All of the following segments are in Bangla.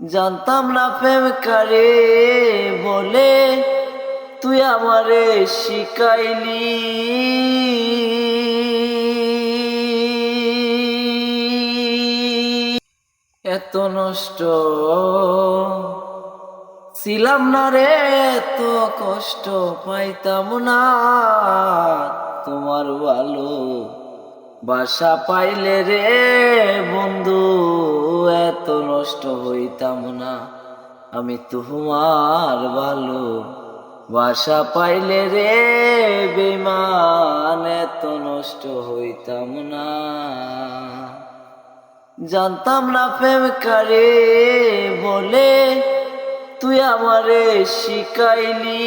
জানতাম না প্রেম কারে বলে, তুই আমারে শিখাইলি। এত নষ্ট ছিলাম না রে, এত কষ্ট পাইতাম না। তোমার ভালো বাসা পাইলে রে বন্ধু, এত নষ্ট হইতাম না। আমি তোমার ভালো। বাসা পাইলে রে বেমান এত নষ্ট হইতাম না। জানতাম না প্রেম কারে বলে, তুই আমারে শিখাইলি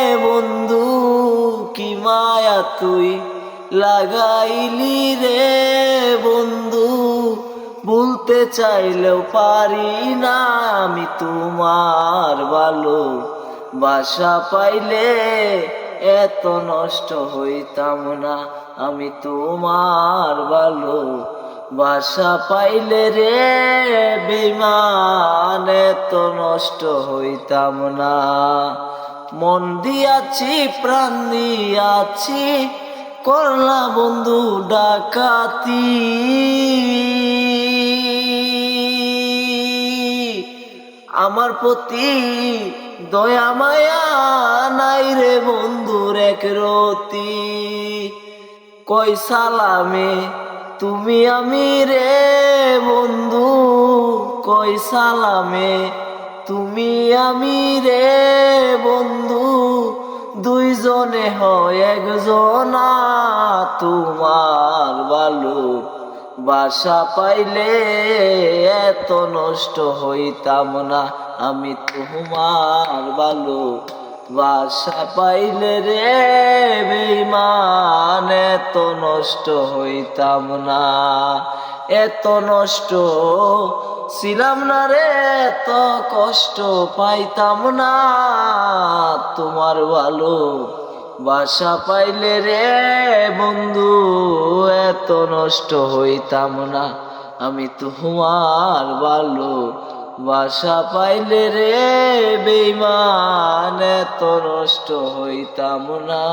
তুই লাগাইলি রে বন্ধু, বলতে চাইলেও পারি না আমি তোমার ভালো বাসা পাইলে এত নষ্ট হইতাম না আমি তোমার ভালো বাসা পাইলে রে বিমান এত নষ্ট হইতাম না। মন দিয়াছি, প্রাণ দিয়াছি, করলা বন্ধু ডাকাতি। আমার প্রতি দয়া, মায়া নাই রে বন্ধুর এক রতি। কই সালামে তুমি আমি রে বন্ধু, কই সালামে তুমি আমি রে বন্ধু, দুইজনে হয় একজনা। তোমার বালু বাসা পাইলে এত নষ্ট হইতাম না। আমি তোমার ভালো বাসা পাইলে রে বেইমান এত নষ্ট হইতাম না, এত নষ্ট ছিলাম না রে, এত কষ্ট পাইতাম না। তোমার ভালো বাসা পাইলে রে বন্ধু, এত নষ্ট হইতাম না। আমি তোমার ভালো বাসা পাইলে রে বেইমান এত নষ্ট হইতাম না।